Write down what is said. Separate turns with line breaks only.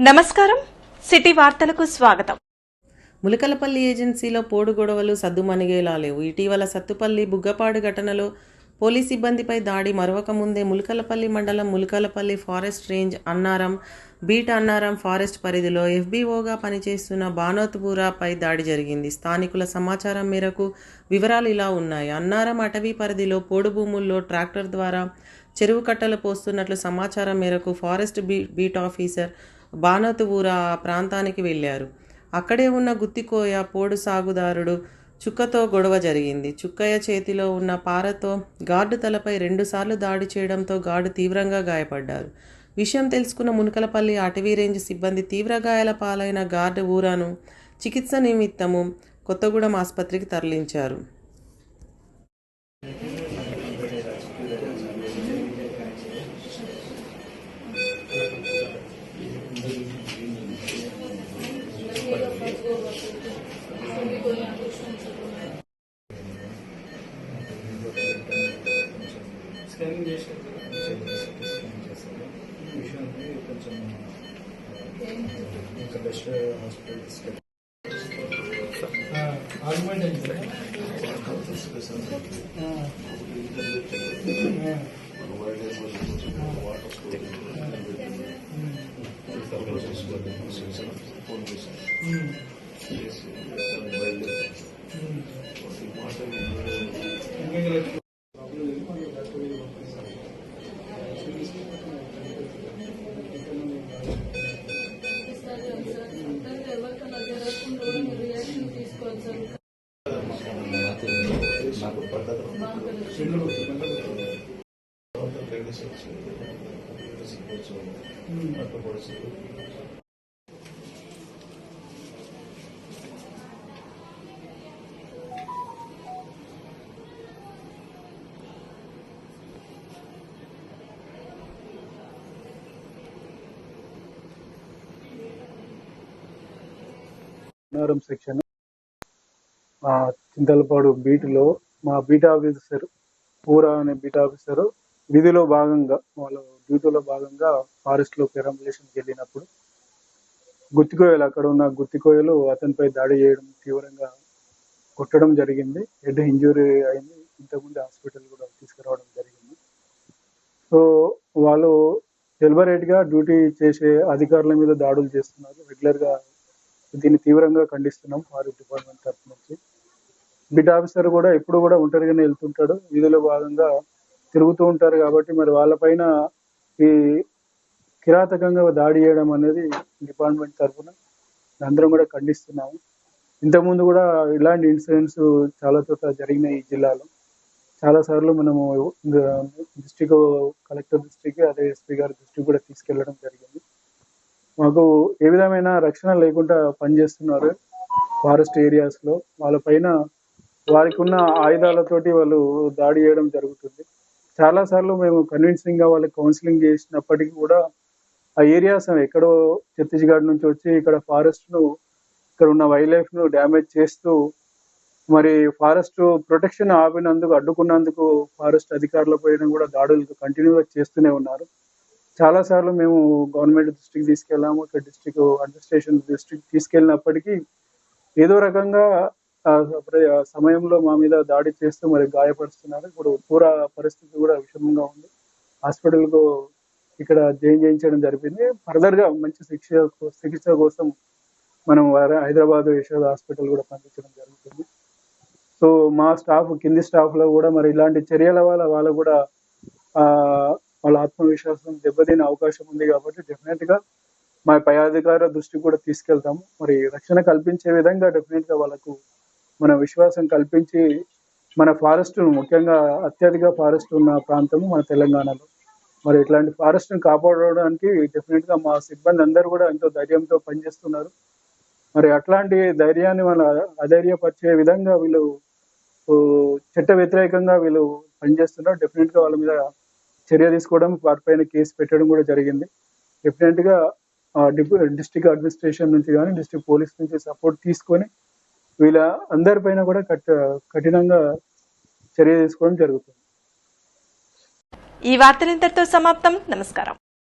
నమస్కారం. సిటీ వార్తలకు స్వాగతం.
ములకలపల్లి ఏజెన్సీలో పోడు గొడవలు సద్దుమణిగేలా లేవు. ఇటీవల సత్తుపల్లి బుగ్గపాడు ఘటనలో పోలీస్ సిబ్బందిపై దాడి. మరొక ముందే ములకలపల్లి మండలం Mulakalapalli forest range Annaram beat Annaram forest పరిధిలో ఎఫ్బీఓగా పనిచేస్తున్న బానోత్పురాపై దాడి జరిగింది. స్థానికుల సమాచారం మేరకు వివరాలు ఇలా ఉన్నాయి. అన్నారం అటవీ పరిధిలో పోడు భూముల్లో ట్రాక్టర్ ద్వారా చెరువు కట్టలు పోస్తున్నట్లు సమాచారం మేరకు ఫారెస్ట్ బీ బీట్ ఆఫీసర్ బానోతువూర ఆ ప్రాంతానికి వెళ్ళారు. అక్కడే ఉన్న గుత్తికోయ పోడు సాగుదారుడు చుక్కతో గొడవ జరిగింది. చుక్కయ్య చేతిలో ఉన్న పారతో గార్డు తలపై రెండుసార్లు దాడి చేయడంతో గార్డు తీవ్రంగా గాయపడ్డారు. విషయం తెలుసుకున్న మునకలపల్లి అటవీ రేంజ్ సిబ్బంది తీవ్ర గాయాల పాలైన గార్డు ఊరాను చికిత్స నిమిత్తము కొత్తగూడెం ఆసుపత్రికి తరలించారు.
స్కానింగ్ చేశారు విషయం కొంచెం ఇంకా బెస్ట్ హాస్పిటల్ తీసుకెళ్ళి ఆర్గ్యుమెంట్ అయింది అన్నారం సెక్షన్ ఆ చింతలపాడు బీటులో మా బీట్ ఆఫీసర్ పూరా అనే బీట్ ఆఫీసర్ విధిలో భాగంగా వాళ్ళ డ్యూటీలో భాగంగా ఫారెస్ట్లో పెరంబులేషన్కి వెళ్ళినప్పుడు గుత్తికోయలు అక్కడ ఉన్న గుత్తికోయలు అతనిపై దాడి చేయడం తీవ్రంగా కొట్టడం జరిగింది. హెడ్ ఇంజురీ అయింది. ఇంతకుముందు హాస్పిటల్ కూడా తీసుకురావడం జరిగింది. సో వాళ్ళు డెలిబరేట్గా డ్యూటీ చేసే అధికారుల మీద దాడులు చేస్తున్నారు. రెగ్యులర్గా దీన్ని తీవ్రంగా ఖండిస్తున్నాం ఫారెస్ట్ డిపార్ట్మెంట్ తరఫు నుంచి. బిడ్ ఆఫీసర్ కూడా ఎప్పుడు కూడా ఒంటరిగానే వెళ్తుంటాడు. విధిలో భాగంగా తిరుగుతూ ఉంటారు కాబట్టి మరి వాళ్ళపైన ఈ కిరాతకంగా దాడి చేయడం అనేది డిపార్ట్మెంట్ తరఫున అందరం కూడా ఖండిస్తున్నాము. ఇంతకుముందు కూడా ఇలాంటి ఇన్సిడెంట్స్ చాలా చోట్ల జరిగినాయి ఈ జిల్లాలో. చాలా సార్లు మనము డిస్టిక్ కలెక్టర్ దృష్టికి అదే ఎస్పీ గారి దృష్టికి కూడా తీసుకెళ్ళడం జరిగింది. మాకు ఏ విధమైన రక్షణ లేకుండా పనిచేస్తున్నారు ఫారెస్ట్ ఏరియాస్లో వాళ్ళపైన వారికి ఉన్న ఆయుధాలతోటి వాళ్ళు దాడి చేయడం జరుగుతుంది. చాలా సార్లు మేము కన్విన్సింగ్గా వాళ్ళకి కౌన్సిలింగ్ చేసినప్పటికీ కూడా ఆ ఏరియాస్ ఎక్కడో ఛత్తీస్గఢ్ నుంచి వచ్చి ఇక్కడ ఫారెస్ట్ను ఇక్కడ ఉన్న వైల్డ్ లైఫ్ను డ్యామేజ్ చేస్తూ మరి ఫారెస్ట్ ప్రొటెక్షన్ ఆపినందుకు అడ్డుకున్నందుకు ఫారెస్ట్ అధికారుల పైన కూడా దాడులు కంటిన్యూగా చేస్తూనే ఉన్నారు. చాలా సార్లు మేము గవర్నమెంట్ దృష్టికి తీసుకెళ్ళాము ఇక్కడ డిస్ట్రిక్ట్ అడ్మినిస్ట్రేషన్ దృష్టికి తీసుకెళ్ళినప్పటికీ ఏదో రకంగా సమయంలో మా మీద దాడి చేస్తూ మరి గాయపరుస్తున్నారు. ఇప్పుడు పూరా పరిస్థితి కూడా విషమంగా ఉంది. హాస్పిటల్కు ఇక్కడ జాయిన్ చేయించడం జరిగింది ఫర్దర్గా మంచి శిక్ష చికిత్స కోసం మనం హైదరాబాద్ యశోద హాస్పిటల్ కూడా పంపించడం జరుగుతుంది. సో మా స్టాఫ్ కింది స్టాఫ్లో కూడా మరి ఇలాంటి చర్యల వల్ల వాళ్ళు కూడా వాళ్ళ ఆత్మవిశ్వాసం దెబ్బతినే అవకాశం ఉంది కాబట్టి డెఫినెట్గా మా పై అధికార దృష్టికి కూడా తీసుకెళ్తాము. మరి రక్షణ కల్పించే విధంగా డెఫినెట్గా వాళ్ళకు మన విశ్వాసం కల్పించి మన ఫారెస్ట్ ముఖ్యంగా అత్యధిక ఫారెస్ట్ ఉన్న ప్రాంతము మన తెలంగాణలో. మరి ఇట్లాంటి ఫారెస్ట్ను కాపాడడానికి డెఫినెట్గా మా సిబ్బంది అందరూ కూడా ఎంతో ధైర్యంతో పనిచేస్తున్నారు. మరి అట్లాంటి ధైర్యాన్ని మన అధైర్యపరిచే విధంగా వీళ్ళు చట్ట వ్యతిరేకంగా వీళ్ళు పనిచేస్తున్నారు. డెఫినెట్గా వాళ్ళ మీద చర్య తీసుకోవడం వారిపైన కేసు పెట్టడం కూడా జరిగింది. డెఫినెట్గా డిస్టిక్ అడ్మినిస్ట్రేషన్ నుంచి కానీ డిస్ట్రిక్ట్ పోలీస్ నుంచి సపోర్ట్ తీసుకొని వీళ్ళ అందరిపైన కూడా కట్ కఠినంగా చర్య తీసుకోవడం జరుగుతుంది.
ఈ వార్తలు ఇంతటితో సమాప్తం. నమస్కారం.